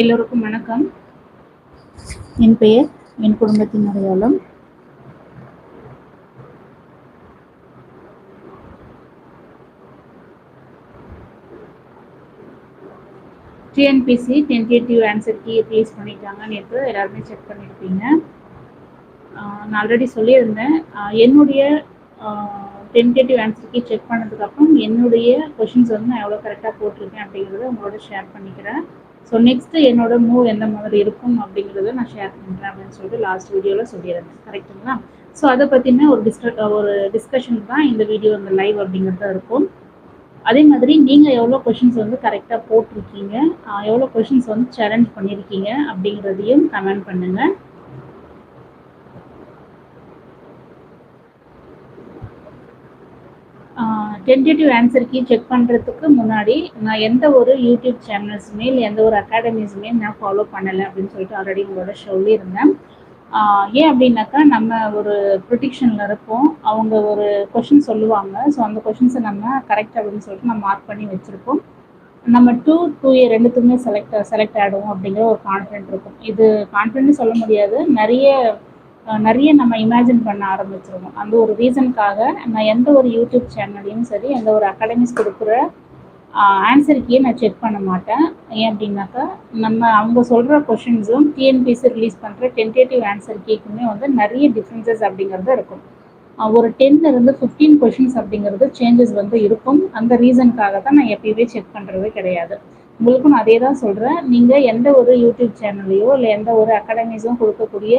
எல்லோருக்கும் வணக்கம். என் பெயர் என் குடும்பத்தின் அடையாளம். TNPSC tentative answer key release பண்ணிட்டாங்க நேற்று எல்லாருமே செக் பண்ணியிருப்பீங்க. நான் ஆல்ரெடி சொல்லியிருந்தேன். என்னுடைய டென்டேட்டிவ் ஆன்சர் கீ செக் பண்ணதுக்கப்புறம் என்னுடைய கொஷின்ஸ் வந்து நான் எவ்வளோ கரெக்டாக போட்டிருக்கேன் அப்படிங்கிறத உங்களோட ஷேர் பண்ணிக்கிறேன். ஸோ நெக்ஸ்ட்டு என்னோட மூவ் எந்த மாதிரி இருக்கும் அப்படிங்கிறத நான் ஷேர் பண்ணுறேன் அப்படின்னு சொல்லிட்டு லாஸ்ட் வீடியோவில் சொல்லியிருந்தேன். கரெக்டுங்களா ஸோ அதை பற்றின ஒரு டிஸ்க ஒரு டிஸ்கஷன் தான் இந்த வீடியோ இந்த லைவ் அப்படிங்கிறது இருக்கும். அதே மாதிரி நீங்கள் எவ்வளோ கொஷின்ஸ் வந்து கரெக்டாக போட்டிருக்கீங்க எவ்வளோ கொஷின்ஸ் வந்து சேலஞ்ச் பண்ணியிருக்கீங்க அப்படிங்கிறதையும் கமெண்ட் பண்ணுங்கள் டென்டேட்டிவ் ஆன்சர் கீ செக் பண்ணுறதுக்கு முன்னாடி நான் எந்த ஒரு யூடியூப் சேனல்ஸுமே இல்லை எந்த ஒரு அகாடமிஸுமே நான் ஃபாலோ பண்ணலை அப்படின்னு சொல்லிட்டு ஆல்ரெடி உங்களோட சொல்லியிருந்தேன் ஏன் அப்படின்னாக்கா நம்ம ஒரு ப்ரொடிக்ஷனில் இருப்போம். அவங்க ஒரு கொஷின் சொல்லுவாங்க. ஸோ அந்த கொஷின்ஸை நம்ம கரெக்ட் அப்படின்னு சொல்லிட்டு நம்ம மார்க் பண்ணி வச்சுருப்போம். நம்ம டூ டூ ஏ ரெண்டுத்துக்குமே செலக்ட் செலக்ட் ஆகிடும் அப்படிங்கிற ஒரு கான்ஃபிடென்ட் இருக்கும். இது கான்ஃபிடென்ட்னு சொல்ல முடியாது. நிறைய நிறைய நம்ம இமேஜின் பண்ண ஆரம்பிச்சிருவோம். அந்த ஒரு ரீசனுக்காக நான் எந்த ஒரு யூடியூப் சேனல்லையும் சரி எந்த ஒரு அகாடமிஸ் கொடுக்குற ஆன்சருக்கே நான் செக் பண்ண மாட்டேன். ஏன் அப்படின்னாக்கா நம்ம அவங்க சொல்கிற கொஷின்ஸும் டிஎன்பிசி ரிலீஸ் பண்ணுற டென்டேட்டிவ் ஆன்சர் கேக்குமே வந்து நிறைய டிஃப்ரென்சஸ் அப்படிங்கிறது இருக்கும். ஒரு டென்ல இருந்து ஃபிஃப்டீன் கொஷின்ஸ் அப்படிங்கிறது சேஞ்சஸ் வந்து இருக்கும். அந்த ரீசனுக்காக தான் நான் எப்பயுமே செக் பண்ணுறது கிடையாது. உங்களுக்கும் நான் அதே தான் சொல்கிறேன் நீங்கள் எந்த ஒரு யூடியூப் சேனல்லையோ இல்லை எந்த ஒரு அகாடமிஸும் கொடுக்கக்கூடிய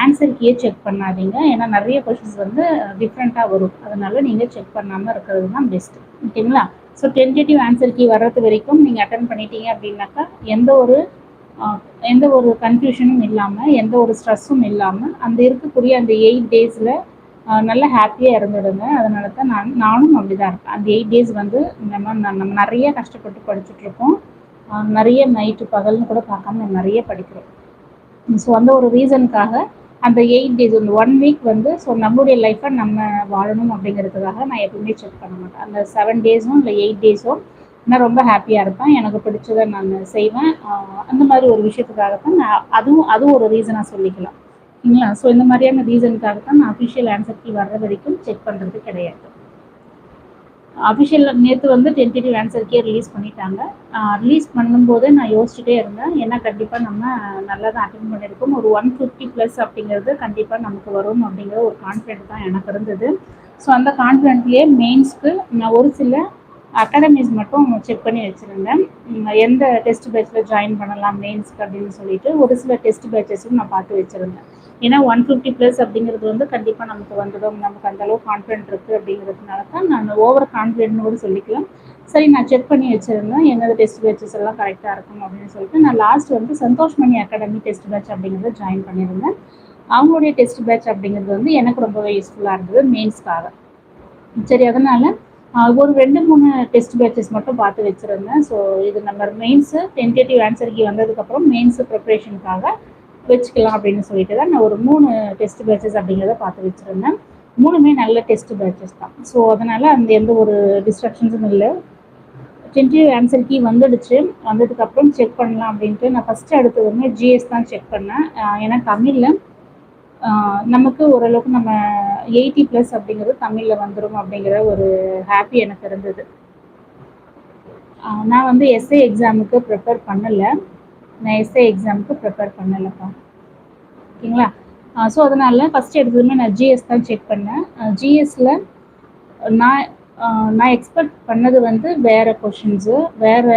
ஆன்சர் கீயை செக் பண்ணாதீங்க. ஏன்னா நிறைய கொஷின்ஸ் வந்து டிஃப்ரெண்ட்டாக வரும். அதனால நீங்கள் செக் பண்ணாமல் இருக்கிறது தான் பெஸ்ட் ஓகேங்களா? ஸோ டென்டேட்டிவ் ஆன்சர் கீ வர்றது வரைக்கும் நீங்கள் அட்டன் பண்ணிட்டீங்க அப்படின்னாக்கா எந்த ஒரு எந்த ஒரு கன்ஃபியூஷனும் இல்லாமல் எந்த ஒரு ஸ்ட்ரெஸ்ஸும் இல்லாமல் அந்த இருக்கக்கூடிய அந்த எயிட் டேஸில் நல்ல ஹாப்பியாக இருந்துடுங்க. அதனால தான் நான் நானும் அப்படி தான் இருப்பேன் அந்த எயிட் டேஸ் வந்து நம்ம நம்ம நிறைய கஷ்டப்பட்டு படிச்சுட்ருக்கோம் நிறைய நைட்டு பகல்னு கூட பார்க்காம நிறைய படிக்கிறோம். ஸோ அந்த ஒரு ரீசனுக்காக அந்த எயிட் டேஸ் அந்த ஒன் வீக் வந்து ஸோ நம்மளுடைய லைஃப்பை நம்ம வாழணும் அப்படிங்கிறதுக்காக நான் எப்பவுமே செக் பண்ண மாட்டேன். அந்த செவன் டேஸும் இல்லை எயிட் டேஸும் நான் ரொம்ப ஹாப்பியாக இருப்பேன். எனக்கு பிடிச்சதை நான் செய்வேன். அந்த மாதிரி ஒரு விஷயத்துக்காக தான் நான் அதுவும் அதுவும் ஒரு ரீசனாக சொல்லிக்கலாம். சரிங்களா ஸோ இந்த மாதிரியான ரீசனுக்காக தான் நான் அஃபிஷியல் ஆன்சர் கீ வர்ற வரைக்கும் செக் பண்ணுறது கிடையாது. அஃபிஷியல் நேற்று வந்து டென்டேட்டிவ் ஆன்சருக்கே ரிலீஸ் பண்ணிட்டாங்க. ரிலீஸ் பண்ணும்போது நான் யோசிச்சுட்டே இருந்தேன். ஏன்னா கண்டிப்பாக நம்ம நல்லா தான் அட்டன் பண்ணியிருக்கோம். ஒரு ஒன் ஃபிஃப்டி ப்ளஸ் அப்படிங்கிறது கண்டிப்பாக நமக்கு வரும் அப்படிங்கிற ஒரு கான்ஃபிடென்ட் தான் எனக்கு இருந்தது. ஸோ அந்த கான்ஃபிடென்ட்லேயே மெயின்ஸ்க்கு நான் ஒரு சில அகாடமிஸ் மட்டும் செக் பண்ணி வச்சுருந்தேன். எந்த டெஸ்ட் பேட்சில் ஜாயின் பண்ணலாம் மெயின்ஸ்க்கு அப்படின்னு சொல்லிட்டு ஒரு சில டெஸ்ட் பேட்சஸும் நான் பார்த்து வச்சுருந்தேன். ஏன்னா ஒன் ஃபிஃப்டி ப்ளஸ் அப்படிங்கிறது வந்து கண்டிப்பாக நமக்கு வந்துடும். நமக்கு அந்தளவு கான்ஃபிடென்ட் இருக்குது அப்படிங்கிறதுனால தான் நான் ஓவர் கான்ஃபிடென்ட்னு கூட சொல்லிக்கலாம். சரி நான் செக் பண்ணி வச்சுருந்தேன். என்னது டெஸ்ட் பேச்சஸ் எல்லாம் கரெக்டாக இருக்கும் அப்படின்னு சொல்லிட்டு நான் லாஸ்ட் வந்து Santhosh Mani academy test batch அப்படிங்கிறத ஜாயின் பண்ணியிருந்தேன். அவங்களுடைய டெஸ்ட் பேட்ச் அப்படிங்கிறது வந்து எனக்கு ரொம்பவே யூஸ்ஃபுல்லாக இருந்தது மெயின்ஸ்க்காக சரி அதனால் ஒரு ரெண்டு மூணு டெஸ்ட் பேட்சஸ் மட்டும் பார்த்து வச்சுருந்தேன். ஸோ இது நம்ம மெயின்ஸு டென்டேட்டிவ் ஆன்சருக்கு வந்ததுக்கப்புறம் மெயின்ஸு ப்ரிப்ரேஷனுக்காக வச்சுக்கலாம் அப்படின்னு சொல்லிட்டு தான் நான் ஒரு மூணு டெஸ்ட் பேட்சஸ் அப்படிங்கிறத பார்த்து வச்சுருந்தேன். மூணுமே நல்ல டெஸ்ட் பேட்சஸ் தான். ஸோ அதனால் அந்த எந்த ஒரு டிஸ்ட்ரக்ஷன்ஸும் இல்லை. டென்டிவ் ஆன்சர் கீ வந்துடுச்சு. வந்ததுக்கப்புறம் செக் பண்ணலாம் அப்படின்ட்டு நான் ஃபஸ்ட்டு அடுத்தது வந்து ஜிஎஸ் தான் செக் பண்ணேன். ஏன்னா தமிழில் நமக்கு ஓரளவுக்கு நம்ம எயிட்டி ப்ளஸ் அப்படிங்கிறது தமிழில் வந்துடும் அப்படிங்கிற ஒரு ஹாப்பி எனக்கு இருந்தது. நான் வந்து எஸ்ஏ எக்ஸாமுக்கு ப்ரிப்பேர் பண்ணலை. நான் எஸ்ஏ எக்ஸாமுக்கு ப்ரிப்பேர் பண்ணலைப்பா. ஓகேங்களா? ஸோ அதனால் ஃபஸ்ட்டு எடுத்ததுமே நான் ஜிஎஸ் தான் செக் பண்ணேன். ஜிஎஸ்ல நான் நான் எக்ஸ்பெக்ட் பண்ணது வந்து வேறு கொஷின்ஸு வேறு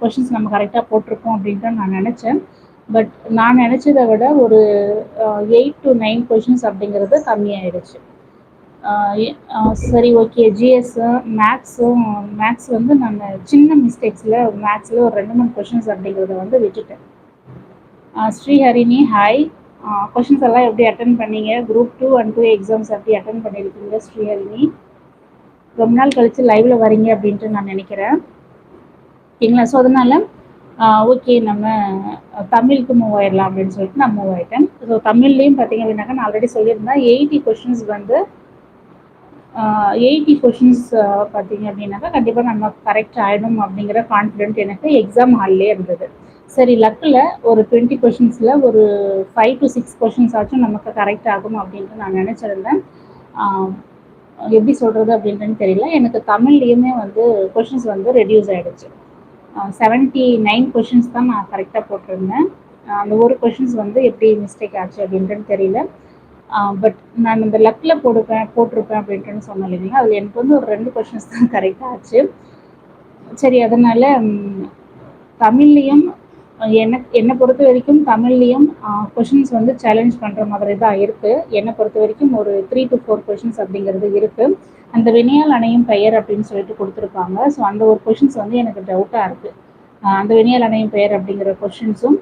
கொஷின்ஸ் நம்ம கரெக்டாக போட்டிருக்கோம் அப்படின்ட்டு நான் நினச்சேன். பட் நான் நினச்சதை விட ஒரு எயிட் டு நைன் கொஷின்ஸ் அப்படிங்கிறது கம்மியாயிடுச்சு. சரி ஓகே. ஜிஎஸ்ஸு மேக்ஸும் மேக்ஸ் வந்து நான் சின்ன மிஸ்டேக்ஸில் மேக்ஸில் ஒரு ரெண்டு மூணு கொஷின்ஸ் அப்படிங்கிறத வந்து விட்டுட்டேன். ஸ்ரீஹரிணி ஹாய் கொஷின்ஸ் எல்லாம் எப்படி அட்டன் பண்ணீங்க? Group two and two exams எப்படி அட்டன் பண்ணியிருக்கீங்க ஸ்ரீஹரிணி? ரொம்ப நாள் கழித்து லைவ்ல வரீங்க அப்படின்ட்டு நான் நினைக்கிறேன். ஓகேங்களா? ஸோ அதனால் ஓகே நம்ம தமிழுக்கு மூவ் ஆயிடலாம் அப்படின்னு சொல்லிட்டு நான் மூவ் ஆகிட்டேன் ஸோ தமிழ்லையும் பார்த்தீங்க அப்படின்னாக்கா நான் ஆல்ரெடி சொல்லியிருந்தேன். எயிட்டி கொஷின்ஸ் வந்து எயிட்டி கொஷின்ஸ் பார்த்தீங்க அப்படின்னாக்கா கண்டிப்பாக நம்ம கரெக்ட் ஆகிடும் அப்படிங்கிற கான்ஃபிடென்ட் எனக்கு எக்ஸாம் ஹால்லே இருந்தது. சரி லக்கில் ஒரு டுவெண்ட்டி கொஷின்ஸில் ஒரு ஃபைவ் டு சிக்ஸ் கொஷின்ஸ் ஆச்சும் நமக்கு கரெக்ட் ஆகும் அப்படின்ட்டு நான் நினச்சிருந்தேன். எப்படி சொல்கிறது அப்படின்றன்னு தெரியல. எனக்கு தமிழ்லேயுமே வந்து கொஷின்ஸ் வந்து ரெடியூஸ் ஆகிடுச்சு செவன்ட்டி நைன் கொஷின்ஸ் தான் நான் கரெக்டாக போட்டிருந்தேன். அந்த ஒரு கொஷின்ஸ் வந்து எப்படி மிஸ்டேக் ஆச்சு அப்படின்ட்டுன்னு தெரியல. பட் நான் இந்த லக்கில் போடுப்பேன் போட்டிருப்பேன் அப்படின்ட்டுன்னு சொன்னேன் இல்லைங்களா? அதில் எனக்கு வந்து ஒரு ரெண்டு கொஷின்ஸ் தான் கரெக்டாக ஆச்சு. சரி அதனால் தமிழ்லேயும் எனக்கு என்னை பொறுத்த வரைக்கும் தமிழ்லேயும் கொஷின்ஸ் வந்து சேலஞ்ச் பண்ணுற மாதிரி தான் இருக்குது என்னை பொறுத்த வரைக்கும் ஒரு த்ரீ டு ஃபோர் கொஷின்ஸ் அப்படிங்கிறது இருக்குது அந்த வினையால் அணையும் பெயர் அப்படின்னு சொல்லிட்டு கொடுத்துருப்பாங்க ஸோ அந்த ஒரு கொஷின்ஸ் வந்து எனக்கு டவுட்டாக இருக்குது அந்த வினையால் அணையும் பெயர் அப்படிங்கிற கொஷின்ஸும்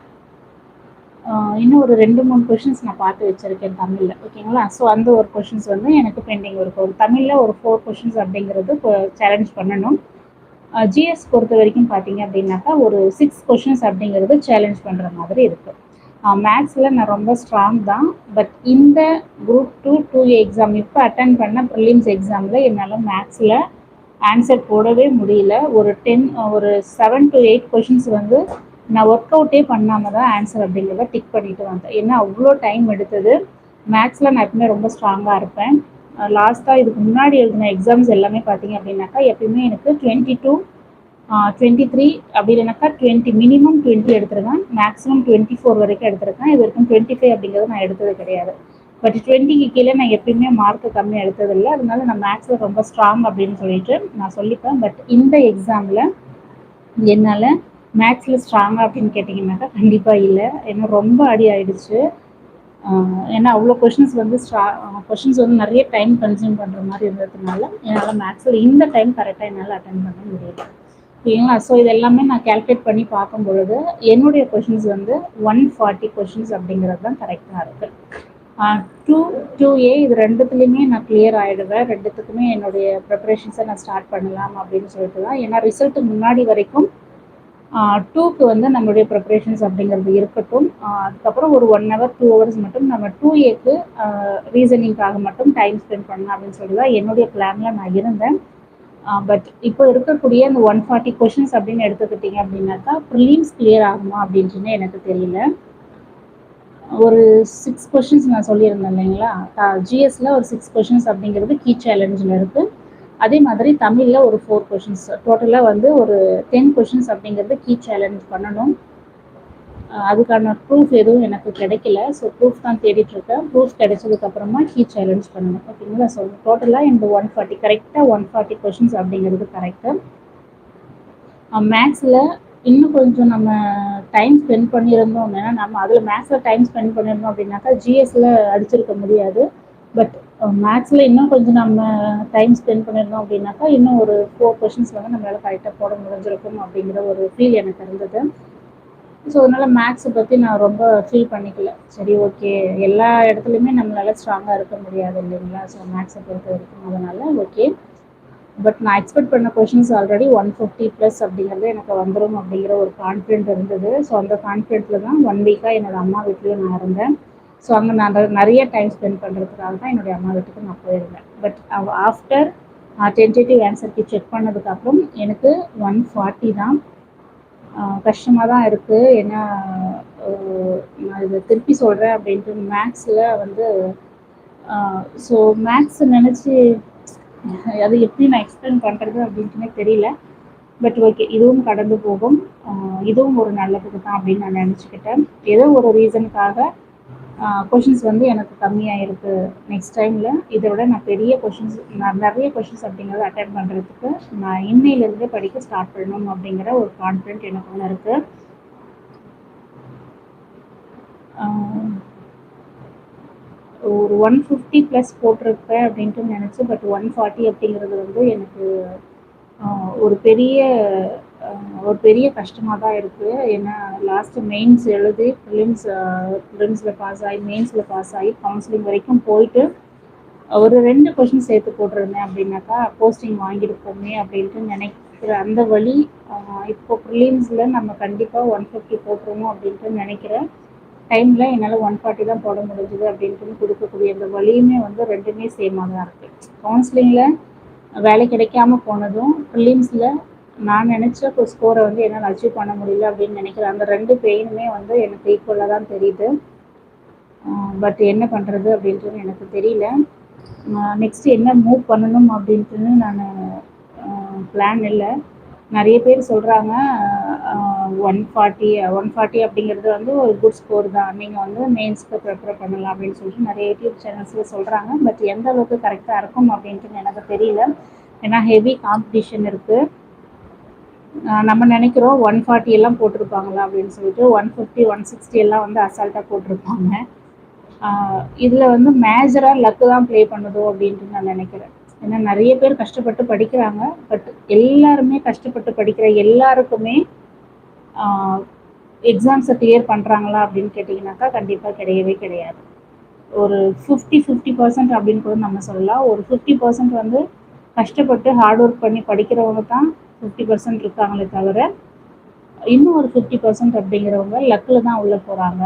இன்னும் ஒரு ரெண்டு மூணு கொஷின்ஸ் நான் பார்த்து வச்சுருக்கேன் தமிழில். ஓகேங்களா ஸோ அந்த ஒரு கொஷின்ஸ் வந்து எனக்கு பெண்டிங் இருக்கும் தமிழில் ஒரு ஃபோர் கொஷின்ஸ் அப்படிங்கிறது சேலஞ்ச் பண்ணணும். ஜிஎஸ் பொறுத்த வரைக்கும் பார்த்தீங்க அப்படின்னாக்கா ஒரு சிக்ஸ் கொஷின்ஸ் அப்படிங்கிறது சேலஞ்ச் பண்ணுற மாதிரி இருக்குது மேக்ஸில் நான் ரொம்ப ஸ்ட்ராங் தான். பட் இந்த குரூப் டூ டூ எக்ஸாம் இப்போ அட்டன் பண்ண ப்ரிலிம்ஸ் எக்ஸாமில் என்னால் மேக்ஸில் ஆன்சர் போடவே முடியல. ஒரு டென் ஒரு செவன் டு எயிட் கொஷின்ஸ் வந்து நான் ஒர்க் அவுட்டே பண்ணாமல் தான் ஆன்சர் அப்படிங்கிறத டிக் பண்ணிட்டு வந்தேன். ஏன்னா அவ்வளோ டைம் எடுத்தது. மேக்ஸில் நான் எப்பவுமே ரொம்ப ஸ்ட்ராங்காக இருப்பேன். லாஸ்ட்டாக இதுக்கு முன்னாடி எழுதின எக்ஸாம்ஸ் எல்லாமே பார்த்தீங்க அப்படின்னாக்கா எப்பயுமே எனக்கு டுவெண்ட்டி டூ டுவெண்ட்டி த்ரீ அப்படி இல்லைனாக்கா டுவெண்ட்டி மினிமம் டுவெண்ட்டி எடுத்திருக்கேன். மேக்ஸிமம் டுவெண்ட்டி ஃபோர் வரைக்கும் எடுத்திருக்கேன். இது வரைக்கும் டுவெண்ட்டி ஃபைவ் அப்படிங்கிறது நான் எடுத்தது கிடையாது. பட் டுவெண்ட்டிக்கு கீழே நான் எப்பயுமே மார்க்கு கம்மியாக எடுத்ததில்லை. அதனால நான் மேக்ஸில் ரொம்ப ஸ்ட்ராங் அப்படின்னு சொல்லிட்டு நான் சொல்லிப்பேன். பட் இந்த எக்ஸாமில் என்னால் மேக்ஸில் ஸ்ட்ராங்காக அப்படின்னு கேட்டிங்கனாக்கா கண்டிப்பாக இல்லை. ஏன்னா ரொம்ப அடி ஆயிடுச்சு. ஏன்னா அவ்வளோ கொஷின்ஸ் வந்து ஸ்ட்ரா கொஷின்ஸ் வந்து நிறைய டைம் கன்சியூம் பண்ணுற மாதிரி இருந்ததுனால என்னால் மேக்ஸில் இந்த டைம் கரெக்டாக என்னால் அட்டன் பண்ண முடியல. ஓகேங்களா ஸோ இது எல்லாமே நான் கேல்குலேட் பண்ணி பார்க்கும் பொழுது என்னுடைய கொஷின்ஸ் வந்து ஒன் ஃபார்ட்டி கொஷின்ஸ் அப்படிங்கிறது தான் கரெக்டாக இருக்குது டூ டூ ஏ இது ரெண்டுத்துலேயுமே நான் கிளியர் ஆகிடுவேன் ரெண்டுத்துக்குமே என்னுடைய ப்ரிப்பரேஷன்ஸை நான் ஸ்டார்ட் பண்ணலாம் அப்படின்னு சொல்லிட்டு தான் ஏன்னா ரிசல்ட்டு முன்னாடி வரைக்கும் டூக்கு வந்து நம்மளுடைய ப்ரிப்பரேஷன்ஸ் அப்படிங்கிறது இருக்கட்டும். அதுக்கப்புறம் ஒரு ஒன் ஹவர் டூ ஹவர்ஸ் மட்டும் நம்ம டூ ஏக்கு ரீசனிங்காக மட்டும் டைம் ஸ்பெண்ட் பண்ணலாம் அப்படின்னு சொல்லி தான் என்னுடைய பிளானில் நான் இருந்தேன். பட் இப்போ இருக்கக்கூடிய அந்த ஒன் ஃபார்ட்டி கொஷின்ஸ் அப்படின்னு எடுத்துக்கிட்டிங்க அப்படின்னாக்கா ப்ரிலிம்ஸ் கிளியர் ஆகுமா அப்படின்ட்டுன்னு எனக்கு தெரியல. ஒரு சிக்ஸ் கொஷின்ஸ் நான் சொல்லியிருந்தேன் இல்லைங்களா? ஜிஎஸ்ல ஒரு சிக்ஸ் கொஷின்ஸ் அப்படிங்கிறது கீ சேலஞ்சில் இருக்குது அதே மாதிரி தமிழில் ஒரு ஃபோர் கொஷின்ஸ் டோட்டலாக வந்து ஒரு டென் கொஷின்ஸ் அப்படிங்கிறது கீ சேலஞ்ச் பண்ணணும். அதுக்கான ப்ரூஃப் எதுவும் எனக்கு கிடைக்கல. ஸோ ப்ரூஃப் தான் தேடிட்டுருக்கேன் ப்ரூஃப் கிடைச்சதுக்கப்புறமா கீ சேலஞ்ச் பண்ணணும். ஓகேங்களா? ஸோ டோட்டலாக இந்த ஒன் ஃபார்ட்டி கரெக்டாக ஒன் ஃபார்ட்டி கொஷின்ஸ் அப்படிங்கிறது கரெக்டு மேக்ஸில் இன்னும் கொஞ்சம் நம்ம டைம் ஸ்பெண்ட் பண்ணியிருந்தோம் அப்படின்னா நம்ம அதில் மேக்ஸில் டைம் ஸ்பெண்ட் பண்ணியிருந்தோம் அப்படின்னாக்கா ஜிஎஸ்சில் அடிச்சிருக்க முடியாது. பட் மேக்ஸில் uh, இன்னும் கொஞ்சம் நம்ம டைம் ஸ்பெண்ட் பண்ணியிருந்தோம் அப்படின்னாக்கா இன்னும் ஒரு ஃபோர் கொஷின்ஸ் வந்து நம்மளால் கரெக்டாக போட முடிஞ்சிருக்கும் அப்படிங்கிற ஒரு ஃபீல் எனக்கு இருந்தது. ஸோ அதனால் மேக்ஸை பற்றி நான் ரொம்ப ஃபீல் பண்ணிக்கல. சரி ஓகே எல்லா இடத்துலையுமே நம்மளால ஸ்ட்ராங்காக இருக்க முடியாது இல்லைங்களா? ஸோ மேக்ஸை பொறுத்த வரைக்கும். அதனால் ஓகே பட் நான் எக்ஸ்பெக்ட் பண்ண questions already one fifty plus அப்படிங்கிறது எனக்கு வந்துடும் அப்படிங்கிற ஒரு கான்ஃபிடென்ட் இருந்தது. ஸோ அந்த கான்ஃபிடென்ட்டில் தான் ஒன் வீக்காக என்னோடய அம்மா வீட்லேயும் நான் இருந்தேன். ஸோ அங்கே நான் நிறைய டைம் ஸ்பெண்ட் பண்ணுறதுக்காக தான் என்னுடைய அம்மா வீட்டுக்கு நான் போயிருந்தேன். பட் ஆஃப்டர் டென்டேட்டிவ் ஆன்சர்க்கு செக் பண்ணதுக்கப்புறம் எனக்கு ஒன் ஃபார்ட்டி தான் கஷ்டமாக தான் இருக்குது ஏன்னா நான் இதை திருப்பி சொல்கிறேன் அப்படின்ட்டு மேக்ஸில் வந்து ஸோ மேக்ஸ் நினச்சி அது எப்படி நான் எக்ஸ்பிளைன் பண்ணுறது அப்படின்ட்டுனே தெரியல. பட் ஓகே இதுவும் கடந்து போகும். இதுவும் ஒரு நல்லதுக்கு தான் அப்படின்னு நான் நினச்சிக்கிட்டேன். ஏதோ ஒரு ரீசனுக்காக கொஷின்ஸ் வந்து எனக்கு கம்மியாக இருக்குது நெக்ஸ்ட் டைமில் இதை விட நான் பெரிய கொஷின்ஸ் நான் நிறைய கொஷின்ஸ் அப்படிங்கிறத அட்டன் பண்ணுறதுக்கு நான் இன்னையிலேருந்தே படிக்க ஸ்டார்ட் பண்ணணும் அப்படிங்கிற ஒரு கான்ஃபிடென்ட் எனக்கு ஒன்று இருக்குது ஒரு ஒன் ஃபிஃப்டி ப்ளஸ் போட்டிருப்பேன் அப்படின்ட்டு நினச்சி பட் ஒன் ஃபார்ட்டி அப்படிங்கிறது வந்து எனக்கு ஒரு பெரிய ஒரு பெரிய கஷ்டமாக தான் இருக்குது ஏன்னா லாஸ்ட்டு மெயின்ஸ் எழுதி ப்ரிலிம்ஸ் ப்ரிலிம்ஸில் பாஸ் ஆகி மெயின்ஸில் பாஸ் ஆகி கவுன்சிலிங் வரைக்கும் போயிட்டு ஒரு ரெண்டு கொஷின் சேர்த்து போட்டிருந்தேன் அப்படின்னாக்கா போஸ்டிங் வாங்கியிருப்போமே அப்படின்ட்டு நினைக்கிற அந்த வழி இப்போ ப்ரிலிம்ஸில் நம்ம கண்டிப்பாக ஒன் ஃபிஃப்டி போட்டுருவோம் அப்படின்ட்டு நினைக்கிற டைமில் என்னால் ஒன் ஃபார்ட்டி தான் போட முடிஞ்சுது அப்படின்ட்டு கொடுக்கக்கூடிய அந்த வழியுமே வந்து ரெண்டுமே சேமாக தான் இருக்குது கவுன்சிலிங்கில் வேலை கிடைக்காம போனதும் ப்ரிலிம்ஸில் நான் நினச்ச ஸ்கோரை வந்து என்னால் அச்சீவ் பண்ண முடியல அப்படின்னு நினைக்கிறேன். அந்த ரெண்டு பெயினுமே வந்து எனக்கு ஈக்குவலாக தான் தெரியுது. பட் என்ன பண்ணுறது அப்படின்றது எனக்கு தெரியல. நெக்ஸ்ட்டு என்ன மூவ் பண்ணணும் அப்படின்ட்டுன்னு நான் பிளான் இல்லை. நிறைய பேர் சொல்கிறாங்க ஒன் ஃபார்ட்டி ஒன் ஃபார்ட்டி அப்படிங்கிறது வந்து ஒரு குட் ஸ்கோர் தான். நீங்கள் வந்து மெயின்ஸ்க்கு ப்ரிப்பேர் பண்ணலாம் அப்படின்னு சொல்லிட்டு நிறைய யூடியூப் சேனல்ஸில் சொல்கிறாங்க பட் எந்த அளவுக்கு கரெக்டாக இருக்கும் அப்படின்ட்டு எனக்கு தெரியல. ஏன்னா ஹெவி காம்படிஷன் இருக்குது நம்ம நினைக்கிறோம் ஒன் ஃபார்ட்டி எல்லாம் போட்டிருப்பாங்களா அப்படின்னு சொல்லிட்டு ஒன் ஃபிஃப்டி ஒன் சிக்ஸ்டி எல்லாம் வந்து அசால்ட்டாக போட்டிருப்பாங்க. இதில் வந்து மேஜராக லக்கு தான் ப்ளே பண்ணுதோ அப்படின்ட்டு நான் நினைக்கிறேன். ஏன்னா நிறைய பேர் கஷ்டப்பட்டு படிக்கிறாங்க பட் எல்லாருமே கஷ்டப்பட்டு படிக்கிற எல்லாருக்குமே எக்ஸாம்ஸை கிளியர் பண்ணுறாங்களா அப்படின்னு கேட்டிங்கனாக்கா கண்டிப்பாக கிடையவே கிடையாது. ஒரு ஃபிஃப்டி ஃபிஃப்டி பர்சன்ட் அப்படின்னு கூட நம்ம சொல்லலாம். ஒரு ஃபிஃப்டி பர்சன்ட் வந்து கஷ்டப்பட்டு ஹார்ட் ஒர்க் பண்ணி படிக்கிறவங்க தான் ஃபிஃப்டி பர்சன்ட் இருக்காங்களே தவிர இன்னும் ஒரு ஃபிஃப்டி பர்சன்ட் அப்படிங்கிறவங்க லக்கில் தான் உள்ளே போகிறாங்க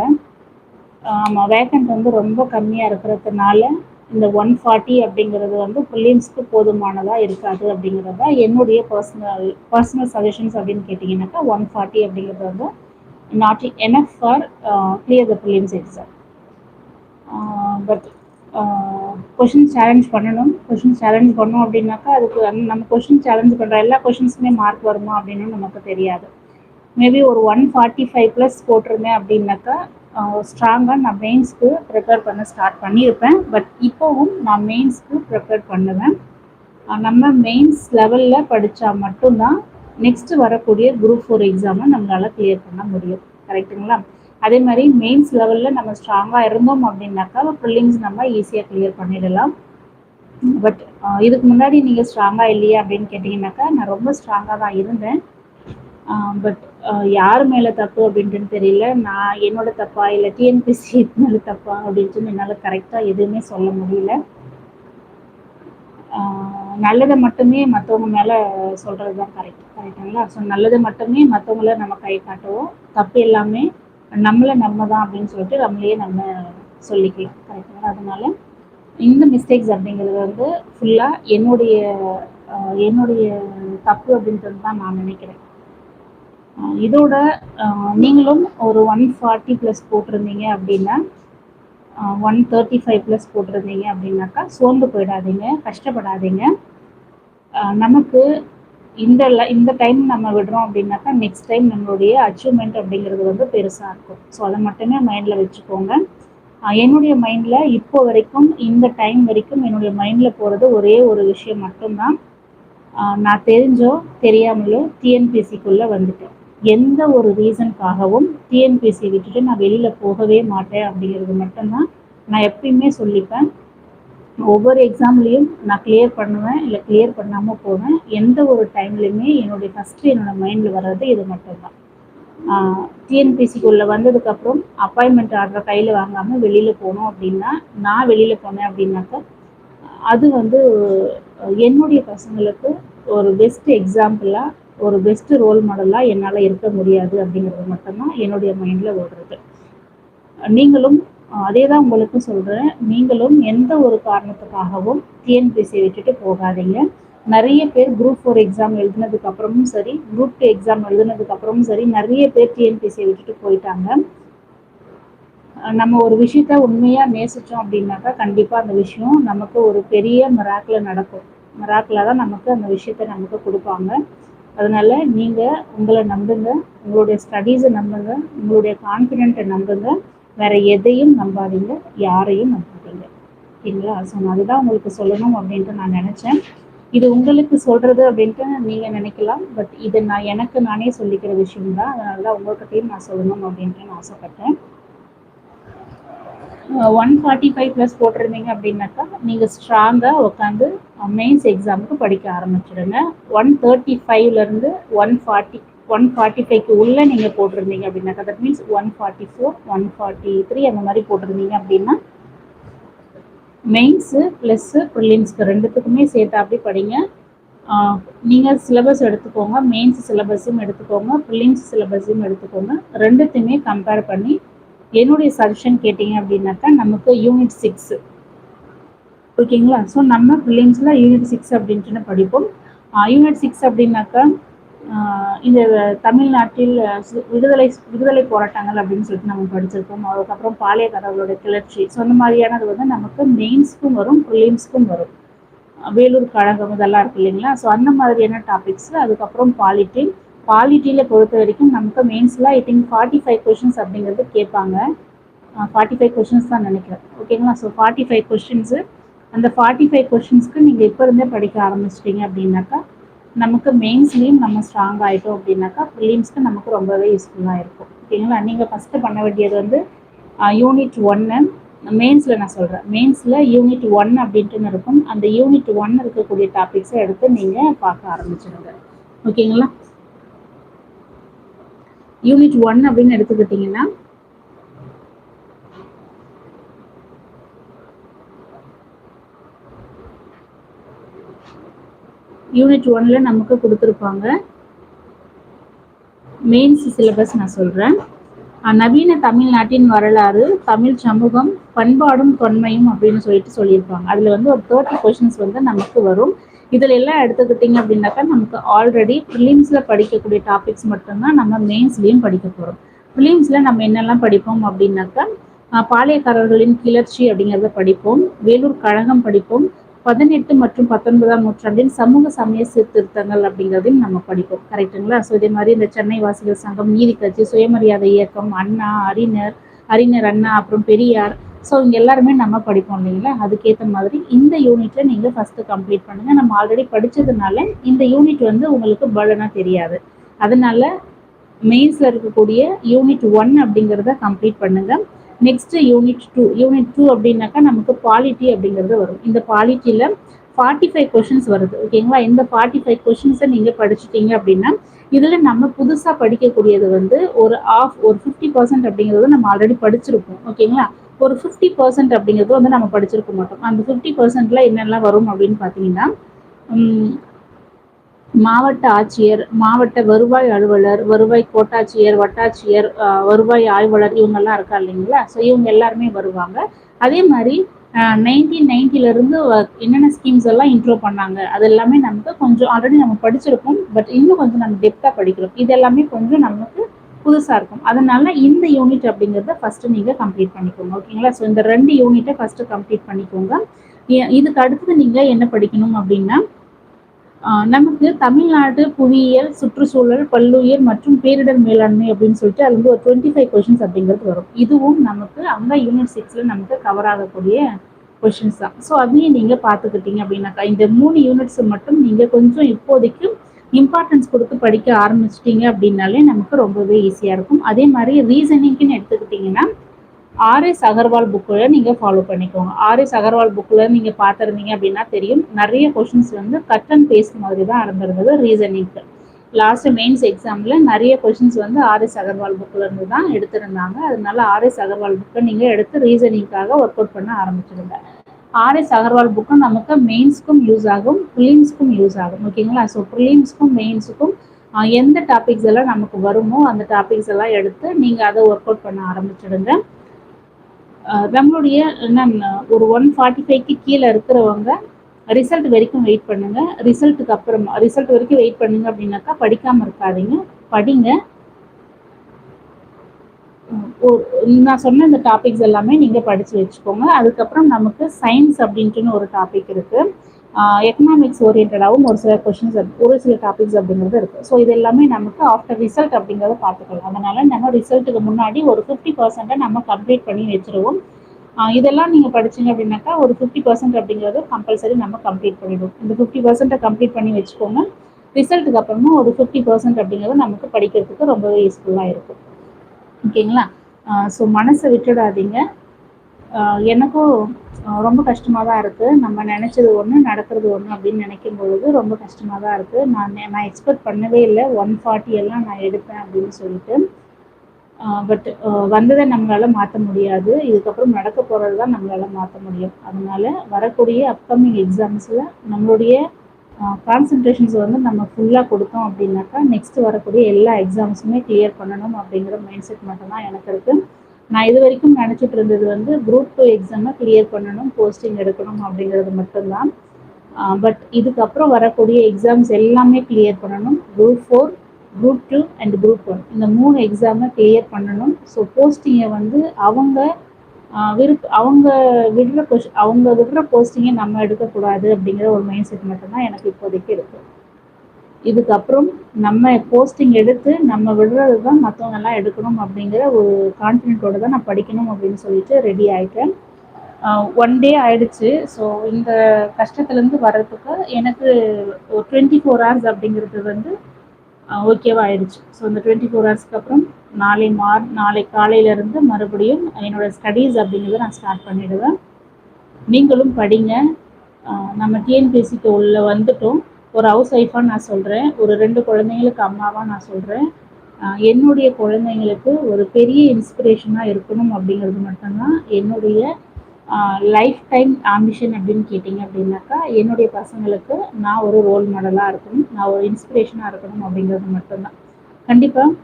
ஆமாம் வேக்கண்ட் வந்து ரொம்ப கம்மியாக இருக்கிறதுனால இந்த ஒன் ஃபார்ட்டி அப்படிங்கிறது வந்து ப்ரிலிம்ஸ்க்கு போதுமானதாக இருக்காது அப்படிங்கிறது தான் என்னுடைய பர்சனல் பர்சனல் சஜஷன்ஸ் அப்படின்னு கேட்டிங்கனாக்கா ஒன் ஃபார்ட்டி அப்படிங்கிறது வந்து not enough for clear the prelims exam but question challenge பண்ணணும். கொஷின் சேலஞ்ச் பண்ணோம் அப்படின்னாக்கா அதுக்கு நம்ம கொஷின் சேலஞ்ச் பண்ணுற எல்லா கொஷின்ஸுமே மார்க் வருமா அப்படின்னு நமக்கு தெரியாது. மேபி ஒரு ஒன் ஃபார்ட்டி ஃபைவ் ப்ளஸ் போட்டிருந்தேன் அப்படின்னாக்கா ஸ்ட்ராங்காக நான் மெயின்ஸ்க்கு ப்ரிப்பேர் பண்ண ஸ்டார்ட் பண்ணியிருப்பேன். பட் இப்போவும் நான் மெயின்ஸ்க்கு ப்ரிப்பேர் பண்ணுவேன். நம்ம மெயின்ஸ் லெவலில் படித்தா மட்டும்தான் நெக்ஸ்ட்டு வரக்கூடிய குரூப் ஃபோர் எக்ஸாமை நம்மளால் கிளியர் பண்ண முடியும். கரெக்டுங்களா அதே மாதிரி மெயின்ஸ் லெவலில் நம்ம ஸ்ட்ராங்காக இருந்தோம் அப்படின்னாக்கா ப்ரில்லிம்ஸ் நம்ம ஈஸியாக கிளியர் பண்ணிடலாம். பட் இதுக்கு முன்னாடி நீங்கள் ஸ்ட்ராங்காக இல்லையா அப்படின்னு கேட்டிங்கனாக்கா நான் ரொம்ப ஸ்ட்ராங்காக தான் இருந்தேன். பட் யார் மேலே தப்பு அப்படின்ட்டு தெரியல. நான் என்னோட தப்பா இல்லை டிஎன்பிசி மேலே தப்பா அப்படின்ட்டு என்னால் கரெக்டாக எதுவுமே சொல்ல முடியல. நல்லதை மட்டுமே மற்றவங்க மேலே சொல்கிறது தான் கரெக்ட் கரெக்டுங்களா ஸோ நல்லதை மட்டுமே மற்றவங்கள நம்ம கை காட்டுவோம். தப்பு எல்லாமே நம்மளை நம்ம தான் அப்படின்னு சொல்லிட்டு நம்மளையே நம்ம சொல்லிக்கலாம். கரெக்டுங்களா அதனால இந்த மிஸ்டேக்ஸ் அப்படிங்கிறது வந்து ஃபுல்லாக என்னுடைய என்னுடைய தப்பு அப்படின்றது தான் நான் நினைக்கிறேன். இதோட நீங்களும் ஒரு ஒன் ஃபார்ட்டி ப்ளஸ் போட்டிருந்தீங்க அப்படின்னா ஒன் தேர்ட்டி ஃபைவ் ப்ளஸ் போட்டிருந்தீங்க அப்படின்னாக்கா சோர்ந்து போயிடாதீங்க கஷ்டப்படாதீங்க. நமக்கு இந்த இந்த டைம் நம்ம விடுறோம் அப்படின்னாக்கா நெக்ஸ்ட் டைம் நம்மளுடைய அச்சீவ்மெண்ட் அப்படிங்கிறது வந்து பெருசாக இருக்கும். ஸோ அதை மட்டுமே மைண்டில் வச்சுக்கோங்க. என்னுடைய மைண்டில் இப்போ வரைக்கும் இந்த டைம் வரைக்கும் என்னுடைய மைண்டில் போகிறது ஒரே ஒரு விஷயம் மட்டும்தான். நான் தெரிஞ்சோ தெரியாமலோ டிஎன்பிசிக்குள்ளே வந்துட்டேன். எந்த ஒரு ரீசனுக்காகவும் டிஎன்பிசி விட்டுட்டு நான் வெளியில் போகவே மாட்டேன் அப்படிங்கிறது மட்டும்தான் நான் எப்பயுமே சொல்லிப்பேன். ஒவ்வொரு எக்ஸாம்லேயும் நான் கிளியர் பண்ணுவேன் இல்லை கிளியர் பண்ணாமல் போவேன். எந்த ஒரு டைம்லையுமே என்னுடைய ஃபஸ்ட்டு என்னோடய மைண்டில் வர்றது இது மட்டும்தான். டிஎன்பிசிக்குள்ளே வந்ததுக்கப்புறம் அப்பாயின்மெண்ட் ஆர்டரை கையில் வாங்காமல் வெளியில் போனோம் அப்படின்னா நான் வெளியில் போனேன் அப்படின்னாக்கா அது வந்து என்னுடைய பசங்களுக்கு ஒரு பெஸ்ட் எக்ஸாம்பிளாக ஒரு பெஸ்ட்டு ரோல் மாடலாக என்னால் இருக்க முடியாது அப்படிங்கிறது மட்டும்தான் என்னுடைய மைண்டில் ஓடுறது. நீங்களும் அதே தான் உங்களுக்கு சொல்கிறேன் நீங்களும் எந்த ஒரு காரணத்துக்காகவும் டிஎன்பிசி விட்டுட்டு போகாதீங்க. நிறைய பேர் குரூப் ஃபோர் எக்ஸாம் எழுதினதுக்கு அப்புறமும் சரி குரூப் டூ எக்ஸாம் எழுதினதுக்கு அப்புறமும் சரி நிறைய பேர் டிஎன்பிசியை விட்டுட்டு போயிட்டாங்க. நம்ம ஒரு விஷயத்த உண்மையாக நேசித்தோம் அப்படின்னாக்கா கண்டிப்பாக அந்த விஷயம் நமக்கு ஒரு பெரிய மிராக்கில் நடக்கும். மிராக்கில் தான் நமக்கு அந்த விஷயத்த நமக்கு கொடுப்பாங்க. அதனால் நீங்கள் உங்களை நம்புங்க உங்களுடைய ஸ்டடீஸை நம்புங்க உங்களுடைய கான்ஃபிடென்ட்டை நம்புங்க. வேற எதையும் நம்பாதீங்க யாரையும் நம்பாதீங்க. ஓகேங்களா ஸோ நான் அதுதான் உங்களுக்கு சொல்லணும் அப்படின்ட்டு நான் நினச்சேன். இது உங்களுக்கு சொல்கிறது அப்படின்ட்டு நீங்கள் நினைக்கலாம். பட் இது நான் எனக்கு நானே சொல்லிக்கிற விஷயம் தான் அதனால தான் உங்கள்கிட்டையும் நான் சொல்லணும் அப்படின்ட்டு நான் ஆசைப்பட்டேன். ஒன் ஃபார்ட்டி ஃபைவ் ப்ளஸ் போட்டிருந்தீங்க அப்படின்னாக்கா நீங்கள் ஸ்ட்ராங்காக உட்காந்து மெயின்ஸ் எக்ஸாமுக்கு படிக்க ஆரம்பிச்சிடுங்க. ஒன் தேர்ட்டி ஃபைவ்லேருந்து ஒன் ஃபார்ட்டி ஒன் ஃபார்ட்டி ஃபைவ்க்கு உள்ளே நீங்கள் போட்டிருந்தீங்க அப்படின்னாக்கா that means one forty four one forty three அந்த மாதிரி போட்டிருந்தீங்க அப்படின்னா மெயின்ஸு ப்ளஸ்ஸு ப்ரிலிம்ஸ்க்கு ரெண்டுத்துக்குமே சேர்த்து அப்படி படிங்க. நீங்கள் சிலபஸ் எடுத்துக்கோங்க மெயின்ஸ் சிலபஸும் எடுத்துக்கோங்க ப்ரிலிம்ஸ் சிலபஸும் எடுத்துக்கோங்க. ரெண்டுத்தையுமே கம்பேர் பண்ணி என்னுடைய சஜஷன் கேட்டிங்க அப்படின்னாக்கா நமக்கு யூனிட் சிக்ஸ் ஓகேங்களா ஸோ நம்ம ப்ரிலிம்ஸில் யூனிட் சிக்ஸ் அப்படின்ட்டு படிப்போம். யூனிட் சிக்ஸ் அப்படின்னாக்கா இந்த தமிழ்நாட்டில் விடுதலை விடுதலை போராட்டங்கள் அப்படின்னு சொல்லிட்டு நம்ம படிச்சிருக்கோம் அதுக்கப்புறம் பாளையக்காரர்களோட கிளர்ச்சி. ஸோ அந்த மாதிரியானது வந்து நமக்கு மெயின்ஸ்க்கும் வரும் ப்ரிலிம்ஸ்க்கும் வரும். வேலூர் கழகம் இதெல்லாம் இருக்கு இல்லைங்களா? ஸோ அந்த மாதிரியான டாபிக்ஸ் அதுக்கப்புறம் பாலிட்டி பாலிட்டியில் பொறுத்த வரைக்கும் நமக்கு மெயின்ஸில் I think forty five questions அப்படிங்கிறது கேட்பாங்க. ஃபார்ட்டி ஃபைவ் கொஷின்ஸ் தான் நினைக்கிறேன். ஓகேங்களா ஸோ ஃபார்ட்டி ஃபைவ் கொஷின்ஸு அந்த ஃபார்ட்டி ஃபைவ் கொஷின்ஸ்க்கு நீங்கள் இப்போ இருந்தே படிக்க ஆரம்பிச்சிட்டிங்க அப்படின்னாக்கா நமக்கு மெயின்ஸ்லேயும் நம்ம ஸ்ட்ராங் ஆகிட்டோம் அப்படின்னாக்கா ப்ரிலிம்ஸ்க்கு நமக்கு ரொம்பவே யூஸ்ஃபுல்லாக இருக்கும். ஓகேங்களா நீங்கள் ஃபஸ்ட்டு பண்ண வேண்டியது வந்து யூனிட் ஒன்று மெயின்ஸில் நான் சொல்கிறேன் மெயின்ஸில் யூனிட் ஒன் அப்படின்ட்டுன்னு இருக்கும். அந்த யூனிட் ஒன் இருக்கக்கூடிய டாபிக்ஸை எடுத்து நீங்கள் பார்க்க ஆரம்பிச்சிடுங்க ஓகேங்களா யூனிட் ஒன் அப்படின்னு எடுத்துக்கிட்டிங்கன்னா யூனிட் ஒன்ல நமக்கு கொடுத்துருப்பாங்க. மெயின்ஸ் சிலபஸ் நான் சொல்கிறேன் நவீன தமிழ்நாட்டின் வரலாறு தமிழ் சமூகம் பண்பாடும் தொன்மையும் அப்படின்னு சொல்லிட்டு சொல்லியிருப்பாங்க. அதில் வந்து ஒரு தேர்ட்டி கொஷின்ஸ் வந்து நமக்கு வரும். இதில் எல்லாம் எடுத்துக்கிட்டிங்க அப்படின்னாக்கா நமக்கு ஆல்ரெடி ப்ரிலிம்ஸில் படிக்கக்கூடிய டாபிக்ஸ் மட்டும்தான் நம்ம மெயின்ஸ்லேயும் படிக்க போகிறோம் ப்ரிலிம்ஸில் நம்ம என்னெல்லாம் படிப்போம் அப்படின்னாக்கா பாளையக்காரர்களின் கிளர்ச்சி அப்படிங்கிறத படிப்போம். வேலூர் கழகம் படிப்போம். பதினெட்டு மற்றும் பத்தொன்பதாம் நூற்றாண்டின் சமூக சமய சீர்திருத்தங்கள் அப்படிங்கிறதையும் நம்ம படிப்போம். கரெக்டுங்களா ஸோ இதே மாதிரி இந்த சென்னை வாசிகள் சங்கம் நீதி கட்சி சுயமரியாதை இயக்கம் அண்ணா அறிஞர் அறிஞர் அண்ணா அப்புறம் பெரியார். ஸோ இங்கே எல்லாருமே நம்ம படிப்போம் இல்லைங்களா? அதுக்கேற்ற மாதிரி இந்த யூனிட்ல நீங்கள் ஃபஸ்ட்டு கம்ப்ளீட் பண்ணுங்கள் நம்ம ஆல்ரெடி படித்ததுனால இந்த யூனிட் வந்து உங்களுக்கு பலனாக தெரியாது. அதனால மெயின்ஸில் இருக்கக்கூடிய யூனிட் ஒன் அப்படிங்கிறத கம்ப்ளீட் பண்ணுங்கள் next unit two unit two அப்படின்னாக்கா நமக்கு பாலிட்டி அப்படிங்கிறது வரும். இந்த பாலிட்டியில் ஃபார்ட்டி ஃபைவ் கொஷின்ஸ் வருது. ஓகேங்களா இந்த ஃபார்ட்டி ஃபைவ் கொஷின்ஸை நீங்கள் படிச்சுட்டீங்க அப்படின்னா இதில் நம்ம புதுசாக படிக்கக்கூடியது வந்து ஒரு ஆஃப் ஒரு ஃபிஃப்டி பர்சன்ட் அப்படிங்கிறது நம்ம ஆல்ரெடி படிச்சிருப்போம். ஓகேங்களா ஒரு ஃபிஃப்டி பர்சன்ட் அப்படிங்கிறது வந்து நம்ம படிச்சிருக்க மாட்டோம். அந்த ஃபிஃப்டி பர்சன்ட்ல என்னெல்லாம் வரும் அப்படின்னு பார்த்தீங்கன்னா மாவட்ட ஆட்சியர் மாவட்ட வருவாய் அலுவலர் வருவாய் கோட்டாட்சியர் வட்டாட்சியர் வருவாய் ஆய்வாளர் இவங்கெல்லாம் இருக்கா இல்லைங்களா? ஸோ இவங்க எல்லாருமே வருவாங்க. அதே மாதிரி நைன்டீன் நைன்டிலேருந்து என்னென்ன ஸ்கீம்ஸ் எல்லாம் இன்ட்ரோ பண்ணாங்க? அது எல்லாமே நமக்கு கொஞ்சம் ஆல்ரெடி நம்ம படிச்சிருக்கோம் பட் இன்னும் கொஞ்சம் நம்ம டெப்த்தாக படிக்கிறோம். இது எல்லாமே கொஞ்சம் நமக்கு புதுசாக இருக்கும். அதனால இந்த யூனிட் அப்படிங்கிறத ஃபஸ்ட்டு நீங்கள் கம்ப்ளீட் பண்ணிக்கோங்க. ஓகேங்களா? ஸோ இந்த ரெண்டு யூனிட்டை ஃபஸ்ட்டு கம்ப்ளீட் பண்ணிக்கோங்க. இதுக்கு அடுத்தது நீங்கள் என்ன படிக்கணும் அப்படின்னா நமக்கு தமிழ்நாடு புவியியல் சுற்றுச்சூழல் பல்லுயிர் மற்றும் பேரிடர் மேலாண்மை அப்படின்னு சொல்லிட்டு அது வந்து ஒரு டுவெண்ட்டி ஃபைவ் கொஷின்ஸ் அப்படிங்கிறது வரும். இதுவும் நமக்கு அங்கே யூனிட் சிக்ஸில் நமக்கு கவர் ஆகக்கூடிய கொஷின்ஸ் தான். ஸோ அதையும் நீங்கள் பார்த்துக்கிட்டீங்க அப்படின்னாக்கா இந்த மூணு யூனிட்ஸ் மட்டும் நீங்கள் கொஞ்சம் இப்போதைக்கு இம்பார்ட்டன்ஸ் கொடுத்து படிக்க ஆரம்பிச்சிட்டிங்க அப்படின்னாலே நமக்கு ரொம்பவே ஈஸியாக இருக்கும். அதே மாதிரி ரீசனிங்க்குன்னு எடுத்துக்கிட்டிங்கன்னா ஆர்எஸ் அகர்வால் புக்கில் நீங்கள் ஃபாலோ பண்ணிக்கோங்க. ஆர்எஸ் அகர்வால் புக்கில் நீங்கள் பார்த்துருந்தீங்க அப்படின்னா தெரியும். நிறைய கொஷின்ஸ் வந்து கட் அண்ட் பேஸ்ட் மாதிரி தான் இருந்திருந்தது ரீசனிங்க்கு லாஸ்ட் மெயின்ஸ் எக்ஸாமில் நிறைய கொஷின்ஸ் வந்து ஆர்எஸ் அகர்வால் புக்கில் இருந்து தான் எடுத்திருந்தாங்க. அதனால ஆர்எஸ் அகர்வால் புக்கை நீங்கள் எடுத்து ரீசனிங்காக ஒர்க் அவுட் பண்ண ஆரம்பிச்சிருங்க. ஆர்எஸ் அகர்வால் புக்கும் நமக்கு மெயின்ஸ்க்கும் யூஸ் ஆகும் ப்ரிலிம்ஸ்க்கும் யூஸ் ஆகும். ஓகேங்களா ஸோ ப்ரிலிம்ஸ்க்கும் மெயின்ஸுக்கும் எந்த டாபிக்ஸ் எல்லாம் நமக்கு வருமோ அந்த டாபிக்ஸ் எல்லாம் எடுத்து நீங்கள் அதை ஒர்க் அவுட் பண்ண ஆரம்பிச்சிடுங்க. நம்மளுடைய ஒரு ஒன் ஃபார்ட்டி ஃபைவ்க்கு கீழே இருக்கிறவங்க ரிசல்ட் வரைக்கும் வெயிட் பண்ணுங்க. ரிசல்ட்டுக்கு அப்புறம் ரிசல்ட் வரைக்கும் வெயிட் பண்ணுங்க அப்படின்னாக்கா படிக்காம இருக்காதீங்க. படிங்க. நான் சொன்ன இந்த டாபிக்ஸ் எல்லாமே நீங்கள் படித்து வச்சுக்கோங்க. அதுக்கப்புறம் நமக்கு சயின்ஸ் அப்படின்ட்டுன்னு ஒரு டாபிக் இருக்குது எக்கனாமிக்ஸ் ஓரியன்டாகவும் ஒரு சில கொஷின்ஸ் ஒரு சில டாபிக்ஸ் அப்படிங்கிறது இருக்குது ஸோ இது எல்லாமே நமக்கு ஆஃப்டர் ரிசல்ட் அப்படிங்கிறத பார்த்துக்கலாம். அதனால் நம்ம ரிசல்ட்டுக்கு முன்னாடி ஒரு ஃபிஃப்டி பர்சன்ட்டை நம்ம கம்ப்ளீட் பண்ணி வச்சுருவோம். இதெல்லாம் நீங்கள் படிச்சிங்க அப்படின்னாக்கா ஒரு ஃபிஃப்டி பர்சன்ட் அப்படிங்கிறது கம்பல்சரி நம்ம கம்ப்ளீட் பண்ணிடுவோம். இந்த ஃபிஃப்டி பர்சன்ட்டை கம்ப்ளீட் பண்ணி வச்சுக்கோங்க. ரிசல்ட்டுக்கு அப்புறமா ஒரு ஃபிஃப்டி பர்சன்ட் அப்படிங்கிறது நமக்கு படிக்கிறதுக்கு ரொம்பவே யூஸ்ஃபுல்லாக இருக்கும். ஓகேங்களா ஸோ மனசை விட்டுடாதீங்க. எனக்கும் ரொம்ப கஷ்டமாக தான் இருக்குது நம்ம நினச்சது ஒன்று நடக்கிறது ஒன்று அப்படின்னு நினைக்கும் பொழுது ரொம்ப கஷ்டமாக தான் இருக்குது நான் நான் எக்ஸ்பெக்ட் பண்ணவே இல்லை. ஒன் ஃபார்ட்டி எல்லாம் நான் எடுப்பேன் அப்படின்னு சொல்லிட்டு. பட் வந்ததை நம்மளால் மாற்ற முடியாது. இதுக்கப்புறம் நடக்க போகிறது தான் நம்மளால் மாற்ற முடியும். அதனால் வரக்கூடிய அப்கமிங் எக்ஸாம்ஸில் நம்மளுடைய கான்சன்ட்ரேஷன்ஸ் வந்து நம்ம ஃபுல்லாக கொடுத்தோம் அப்படின்னாக்கா நெக்ஸ்ட் வரக்கூடிய எல்லா எக்ஸாம்ஸுமே கிளியர் பண்ணணும் அப்படிங்கிற மைண்ட் செட் மட்டும்தான் எனக்கு இருக்குது நான் இது வரைக்கும் நினச்சிட்டு இருந்தது வந்து குரூப் டூ எக்ஸாமை கிளியர் பண்ணணும் போஸ்டிங் எடுக்கணும் அப்படிங்கிறது மட்டும்தான். பட் இதுக்கப்புறம் வரக்கூடிய எக்ஸாம்ஸ் எல்லாமே கிளியர் பண்ணணும். Group four group two and group one இந்த மூணு எக்ஸாமை கிளியர் பண்ணணும். ஸோ போஸ்டிங்கை வந்து அவங்க விருப்ப அவங்க விடுற கொஷ் அவங்க விடுற போஸ்டிங்கை நம்ம எடுக்கக்கூடாது அப்படிங்கிற ஒரு மைண்ட் செட் மட்டும்தான் எனக்கு இப்போதைக்கு இருக்குது இதுக்கப்புறம் நம்ம போஸ்டிங் எடுத்து நம்ம விடுறது தான் மற்றவங்க எல்லாம் எடுக்கணும் அப்படிங்கிற ஒரு கான்ஃபிடென்ட்டோட தான் நான் படிக்கணும் அப்படின்னு சொல்லிட்டு ரெடி ஆகிட்டேன் ஒன் டே ஆயிடுச்சு. ஸோ இந்த கஷ்டத்துலேருந்து வர்றதுக்கு எனக்கு ஒரு டுவெண்ட்டி ஃபோர் ஹவர்ஸ் அப்படிங்கிறது வந்து ஓகேவா ஆயிடுச்சு. ஸோ இந்த டுவெண்ட்டி ஃபோர் ஹவர்ஸ்க்கு அப்புறம் நாளை மார் நாளை காலையிலேருந்து மறுபடியும் என்னோடய ஸ்டடீஸ் அப்படிங்கிறத நான் ஸ்டார்ட் பண்ணிவிடுவேன் நீங்களும் படிங்க. நம்ம டிஎன்பிஎஸ்சிக்கு உள்ளே வந்துட்டோம். ஒரு ஹவுஸ் ஒய்ஃபாக நான் சொல்கிறேன் ஒரு ரெண்டு குழந்தைங்களுக்கு அம்மாவாக நான் சொல்கிறேன் என்னுடைய குழந்தைங்களுக்கு ஒரு பெரிய இன்ஸ்பிரேஷனாக இருக்கணும் அப்படிங்கிறது மட்டும்தான் என்னுடைய லைஃப் டைம் ஆம்பிஷன் அப்படின்னு கேட்டிங்க அப்படின்னாக்கா என்னுடைய பசங்களுக்கு நான் ஒரு ரோல் மாடலாக இருக்கணும் நான் ஒரு இன்ஸ்பிரேஷனாக இருக்கணும் அப்படிங்கிறது மட்டும்தான். கண்டிப்பாக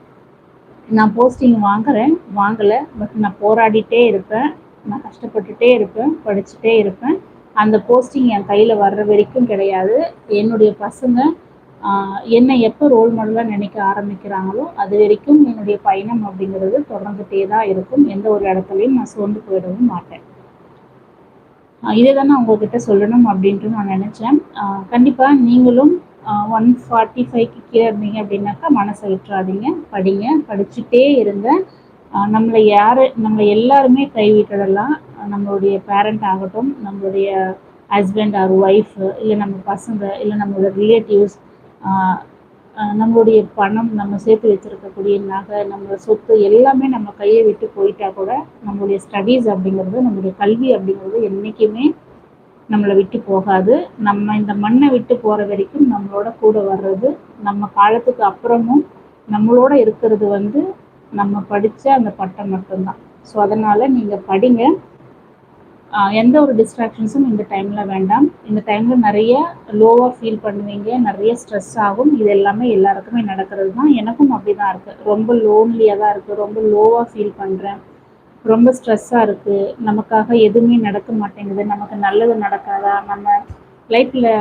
நான் போஸ்டிங் வாங்குறேன் வாங்கலை பட் நான் போராடிட்டே இருப்பேன் நான் கஷ்டப்பட்டுட்டே இருப்பேன் படிச்சுட்டே இருப்பேன். அந்த போஸ்டிங் என் கையில் வர்ற வரைக்கும் கிடையாது. என்னுடைய பசங்க என்னை எப்போ ரோல் மாடலாக நினைக்க ஆரம்பிக்கிறாங்களோ அது வரைக்கும் என்னுடைய பயணம் அப்படிங்கிறது தொடர்ந்துகிட்டே தான் இருக்கும். எந்த ஒரு இடத்துலையும் நான் சோர்ந்து போயிடவும் மாட்டேன். இதே தான் நான் உங்ககிட்ட சொல்லணும் அப்படின்ட்டு நான் நினச்சேன். கண்டிப்பாக நீங்களும் ஒன் ஃபார்ட்டி ஃபைவ்க்கு கீழே இருந்தீங்க அப்படின்னாக்கா மனசை விட்டுறாதீங்க. படிங்க படிச்சுட்டே இருங்க. நம்மளை யார் நம்மளை எல்லாருமே கைவிட்டுடலாம். நம்மளுடைய பேரண்ட் ஆகட்டும் நம்மளுடைய ஹஸ்பண்ட் ஆர் ஒய்ஃப் இல்லை நம்ம பசங்க இல்லை நம்மளோட ரிலேட்டிவ்ஸ் நம்மளுடைய பணம் நம்ம சேர்த்து வச்சுருக்கக்கூடிய நகை நம்மளோட சொத்து எல்லாமே நம்ம கையை விட்டு போயிட்டா கூட நம்மளுடைய ஸ்டடீஸ் அப்படிங்கிறது நம்மளுடைய கல்வி அப்படிங்கிறது என்றைக்குமே நம்மளை விட்டு போகாது. நம்ம இந்த மண்ணை விட்டு போகிற வரைக்கும் நம்மளோட கூட வர்றது நம்ம காலத்துக்கு அப்புறமும் நம்மளோட இருக்கிறது வந்து நம்ம படித்த அந்த பட்டம் மட்டும்தான். ஸோ அதனால் நீங்கள் படிங்க. எந்த ஒரு டிஸ்ட்ராக்ஷன்ஸும் இந்த டைமில் வேண்டாம். இந்த டைமில் நிறைய லோவாக ஃபீல் பண்ணுவீங்க நிறைய ஸ்ட்ரெஸ் ஆகும். இது எல்லாமே எல்லாருக்குமே நடக்கிறது தான். எனக்கும் அப்படி தான் இருக்குது ரொம்ப லோன்லியாக தான் இருக்குது ரொம்ப லோவாக ஃபீல் பண்ணுறேன் ரொம்ப ஸ்ட்ரெஸ்ஸாக இருக்குது நமக்காக எதுவுமே நடக்க மாட்டேங்குது. நமக்கு நல்லது நடக்காதா? நம்ம லைஃப்பில்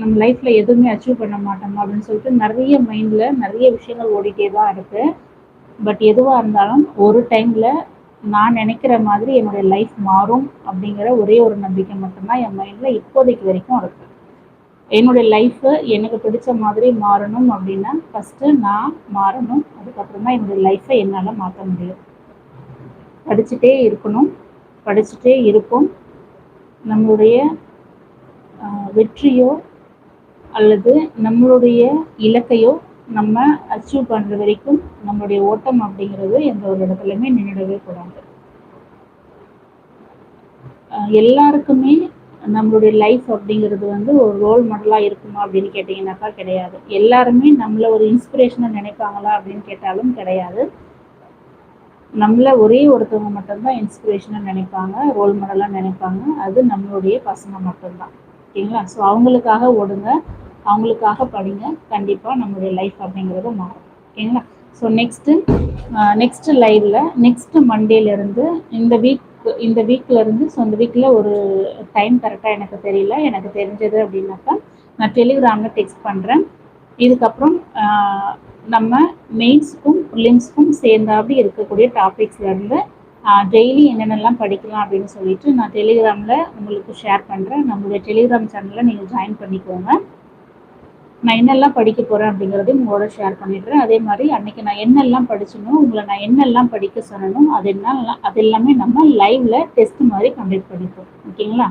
நம்ம லைஃப்பில் எதுவுமே அச்சீவ் பண்ண மாட்டோமா? அப்படின்னு சொல்லிட்டு நிறைய மைண்டில் நிறைய விஷயங்கள் ஓடிட்டே தான் இருக்குது பட் எதுவாக இருந்தாலும் ஒரு டைமில் நான் நினைக்கிற மாதிரி என்னுடைய லைஃப் மாறும் அப்படிங்கிற ஒரே ஒரு நம்பிக்கை மட்டும்தான் என் மைண்டில் இப்போதைக்கு வரைக்கும் இருக்கு. என்னுடைய லைஃப்பை எனக்கு பிடிச்ச மாதிரி மாறணும் அப்படின்னா ஃபஸ்ட்டு நான் மாறணும். அதுக்கப்புறம் தான் என்னுடைய லைஃப்பை என்னால் மாற்ற முடியும். படிச்சுட்டே இருக்கணும். படிச்சுட்டே இருப்போம். நம்மளுடைய வெற்றியோ அல்லது நம்மளுடைய இலக்கையோ நம்ம அச்சீவ் பண்ணுற வரைக்கும் நம்மளுடைய ஓட்டம் அப்படிங்கிறது எந்த ஒரு இடத்துலையுமே நின்றுடவே கூடாது. எல்லாருக்குமே நம்மளுடைய லைஃப் அப்படிங்கிறது வந்து ஒரு ரோல் மாடலாக இருக்குமா அப்படின்னு கேட்டிங்கனாக்கா கிடையாது. எல்லாருமே நம்மளை ஒரு இன்ஸ்பிரேஷனை நினைப்பாங்களா அப்படின்னு கேட்டாலும் கிடையாது. நம்மள ஒரே ஒருத்தவங்க மட்டும்தான் இன்ஸ்பிரேஷனாக நினைப்பாங்க ரோல் மாடலாக நினைப்பாங்க. அது நம்மளுடைய பசங்க மட்டும்தான். ஓகேங்களா? ஸோ அவங்களுக்காக ஓடுங்க. அவங்களுக்காக படிங்க. கண்டிப்பாக நம்மளுடைய லைஃப் அப்படிங்கிறது மாறும். ஓகேங்களா? ஸோ நெக்ஸ்ட்டு நெக்ஸ்ட்டு லைவில் நெக்ஸ்ட்டு மண்டேலேருந்து இந்த வீக் இந்த வீக்லேருந்து ஸோ இந்த வீக்கில் ஒரு டைம் கரெக்டாக எனக்கு தெரியல. எனக்கு தெரிஞ்சது அப்படின்னாக்கா நான் டெலிகிராமில் டெக்ஸ்ட் பண்ணுறேன் இதுக்கப்புறம் நம்ம மெயின்ஸ்க்கும் ப்ரிலிம்ஸ்க்கும் சேர்ந்தாப்படி இருக்கக்கூடிய டாபிக்ஸ்லேருந்து டெய்லி என்னென்னலாம் படிக்கலாம் அப்படின்னு சொல்லிட்டு நான் டெலிகிராமில் உங்களுக்கு ஷேர் பண்ணுறேன் நம்மளுடைய டெலிகிராம் சேனலில் நீங்கள் ஜாயின் பண்ணிக்கோங்க. நான் என்னெல்லாம் படிக்க போகிறேன் அப்படிங்கிறதையும் உங்களோட ஷேர் பண்ணிடுறேன். அதே மாதிரி அன்னைக்கு நான் என்னெல்லாம் படிச்சனோ உங்களை நான் என்னெல்லாம் படிக்க சொன்னனும் அது என்ன அது எல்லாமே நம்ம லைவ்ல டெஸ்ட் மாதிரி கண்டக்ட் பண்ணிப்போம். ஓகேங்களா?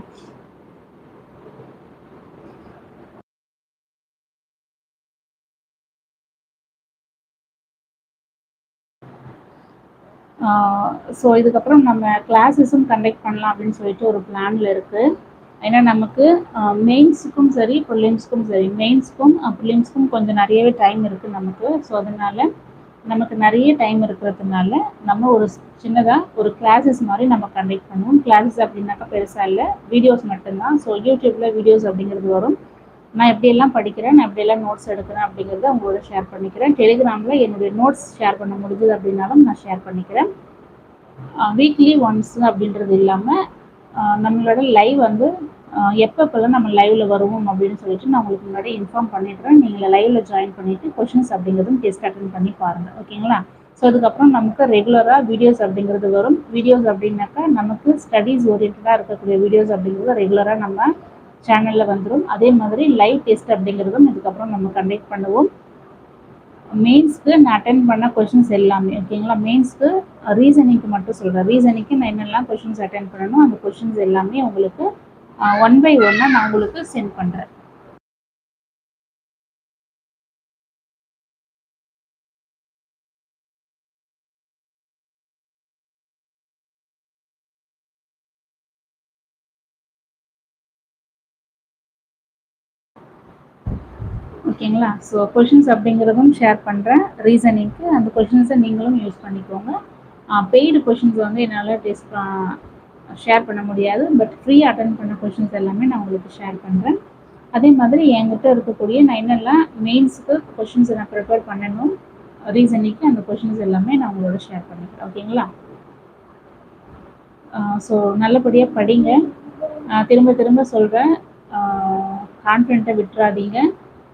ஸோ இதுக்கப்புறம் நம்ம கிளாஸஸும் கண்டக்ட் பண்ணலாம் அப்படின்னு சொல்லிட்டு ஒரு பிளானில் இருக்குது ஏன்னா நமக்கு மெயின்ஸுக்கும் சரி ப்ரிலிம்ஸ்க்கும் சரி மெயின்ஸ்க்கும் ப்ரிலிம்ஸ்க்கும் கொஞ்சம் நிறையவே டைம் இருக்குது நமக்கு. ஸோ அதனால் நமக்கு நிறைய டைம் இருக்கிறதுனால நம்ம ஒரு சின்னதாக ஒரு கிளாஸஸ் மாதிரி நம்ம கண்டக்ட் பண்ணுவோம். கிளாஸஸ் அப்படின்னாக்கா பெருசாக இல்லை வீடியோஸ் மட்டும்தான். ஸோ யூடியூப்பில் வீடியோஸ் அப்படிங்கிறது வரும். நான் எப்படியெல்லாம் படிக்கிறேன் நான் எப்படியெல்லாம் நோட்ஸ் எடுக்கிறேன் அப்படிங்கிறத உங்களோட ஷேர் பண்ணிக்கிறேன். டெலிகிராமில் என்னுடைய நோட்ஸ் ஷேர் பண்ண முடிஞ்சது அப்படின்னாலும் நான் ஷேர் பண்ணிக்கிறேன். வீக்லி ஒன்ஸ் அப்படின்றது இல்லாமல் நம்மளோட லைவ் வந்து எப்பப்பெல்லாம் நம்ம லைவ்ல வருவோம் அப்படின்னு சொல்லிட்டு நான் உங்களுக்கு முன்னாடி இன்ஃபார்ம் பண்ணிடுறேன். நீங்கள் லைவ்ல ஜாயின் பண்ணிட்டு கொஷின்ஸ் அப்படிங்கிறதும் டெஸ்ட் அட்டன் பண்ணி பாருங்க. ஓகேங்களா ஸோ அதுக்கப்புறம் நமக்கு ரெகுலராக வீடியோஸ் அப்படிங்கிறது வரும். வீடியோஸ் அப்படின்னாக்கா நமக்கு ஸ்டடீஸ் ஓரியன்டாக இருக்கக்கூடிய வீடியோஸ் அப்படிங்கிறது ரெகுலராக நம்ம சேனலில் வந்துடும் அதே மாதிரி லைவ் டெஸ்ட் அப்படிங்கிறதும் இதுக்கப்புறம் நம்ம கண்டக்ட் பண்ணுவோம். மெயின்ஸ்க்கு நான் அட்டன் பண்ண கொஷின்ஸ் எல்லாமே ஓகேங்களா மெயின்ஸ்க்கு ரீசனிங்க்கு மட்டும் சொல்கிறேன் ரீசனிங்க்கு நான் என்னெல்லாம் கொஷின்ஸ் அட்டன் பண்ணணும் அந்த கொஷின்ஸ் எல்லாமே உங்களுக்கு ஒன் பை ஒன்னாக நான் உங்களுக்கு சென்ட் பண்ணுறேன் ஓகேங்களா? ஸோ கொஷின்ஸ் அப்படிங்கிறதும் ஷேர் பண்ணுறேன் ரீசனிங்க்கு அந்த கொஷின்ஸை நீங்களும் யூஸ் பண்ணிக்கோங்க. பெய்டு கொஷின்ஸ் வந்து என்னால் டெஸ்ட் ஷேர் பண்ண முடியாது. பட் ஃப்ரீ அட்டன் பண்ண கொஷின்ஸ் எல்லாமே நான் உங்களுக்கு ஷேர் பண்ணுறேன் அதே மாதிரி என்கிட்ட இருக்கக்கூடிய நான் என்னெல்லாம் மெயின்ஸுக்கு கொஷின்ஸ் நான் ப்ரிப்பேர் பண்ணணும். ரீசனிங்க்கு அந்த கொஷின்ஸ் எல்லாமே நான் உங்களோட ஷேர் பண்ணிக்கிறேன். ஓகேங்களா? ஸோ நல்லபடியாக படிங்க. திரும்ப திரும்ப சொல்கிறேன் கான்ஃபிடென்ட்டை விட்டுறாதீங்க.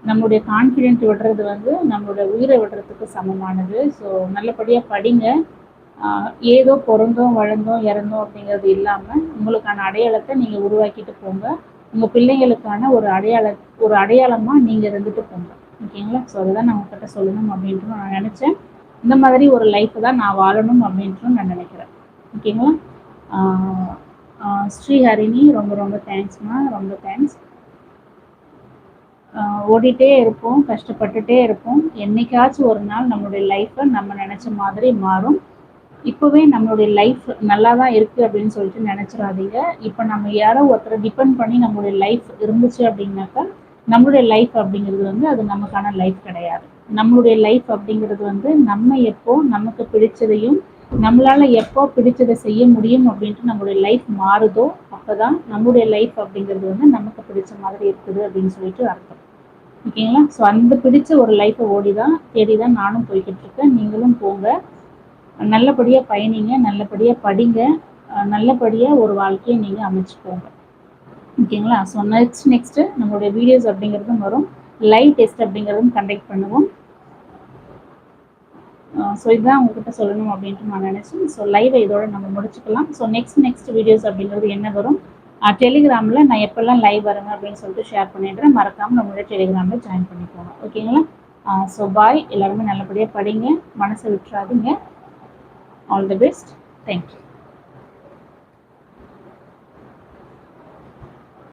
நம்மளுடைய கான்ஃபிடென்ட் விடுறது வந்து நம்மளோட உயிரை விடுறதுக்கு சமமானது. ஸோ நல்லபடியாக படிங்க. ஏதோ பிறந்தோம் வளர்ந்தோம் இறந்தோம் அப்படிங்கிறது இல்லாமல் உங்களுக்கான அடையாளத்தை நீங்கள் உருவாக்கிட்டு போங்க. உங்கள் பிள்ளைங்களுக்கான ஒரு அடையாள ஒரு அடையாளமாக நீங்கள் இருந்துட்டு போங்க. ஓகேங்களா? ஸோ அதுதான் நான் உங்ககிட்ட சொல்லணும் அப்படின்ட்டு நான் நினச்சேன். இந்த மாதிரி ஒரு லைஃப்பை தான் நான் வாழணும் அப்படின்ட்டு நான் நினைக்கிறேன். ஓகேங்களா? ஸ்ரீஹரிணி ரொம்ப ரொம்ப தேங்க்ஸ்மா ரொம்ப தேங்க்ஸ் ஓடிட்டே இருப்போம் கஷ்டப்பட்டுட்டே இருப்போம். என்னைக்காச்சும் ஒரு நாள் நம்மளுடைய லைஃப்பை நம்ம நினச்ச மாதிரி மாறும். இப்போவே நம்மளுடைய லைஃப் நல்லா தான் இருக்குது அப்படின்னு சொல்லிட்டு நினச்சிடாதீங்க. இப்போ நம்ம யாரோ ஒருத்தரை டிபெண்ட் பண்ணி நம்மளுடைய லைஃப் இருந்துச்சு அப்படின்னாக்கா நம்மளுடைய லைஃப் அப்படிங்கிறது வந்து அது நமக்கான லைஃப் கிடையாது. நம்மளுடைய லைஃப் அப்படிங்கிறது வந்து நம்ம எப்போ நமக்கு பிடிச்சதையும் நம்மளால் எப்போ பிடிச்சதை செய்ய முடியும் அப்படின்ட்டு நம்மளுடைய லைஃப் மாறுதோ அப்போ தான் நம்மளுடைய லைஃப் அப்படிங்கிறது வந்து நமக்கு பிடிச்ச மாதிரி இருக்குது அப்படின்னு சொல்லிட்டு அர்த்தம். ஓகேங்களா? ஸோ அந்த பிடிச்ச ஒரு லைஃப்பை ஓடி தான் தேடி தான் நானும் போய்கிட்டு இருக்கேன் நீங்களும் போங்க. நல்லபடியாக பயணிங்க நல்லபடியாக படிங்க. நல்லபடியாக ஒரு வாழ்க்கையை நீங்கள் அமைச்சுக்கோங்க. ஓகேங்களா? ஸோ நெக்ஸ்ட் நெக்ஸ்ட்டு நம்மளுடைய வீடியோஸ் அப்படிங்கிறதும் வரும். லைவ் டெஸ்ட் அப்படிங்கிறதும் கண்டக்ட் பண்ணுவோம். ஸோ இதுதான் உங்ககிட்ட சொல்லணும் அப்படின்ட்டு நான் நினச்சேன். ஸோ லைவை இதோட நம்ம முடிச்சுக்கலாம். ஸோ நெக்ஸ்ட் நெக்ஸ்ட் வீடியோஸ் அப்படிங்கிறது என்ன வரும்? டெலிகிராமில் நான் எப்போல்லாம் லைவ் வருங்க அப்படின்னு சொல்லிட்டு ஷேர் பண்ணிடுறேன். மறக்காமல் நம்மளோட டெலிகிராமில் ஜாயின் பண்ணிக்கோங்க. ஓகேங்களா ஸோ பாய் எல்லாருமே நல்லபடியாக படிங்க. மனசை விட்டுறாதீங்க. All the best thank you.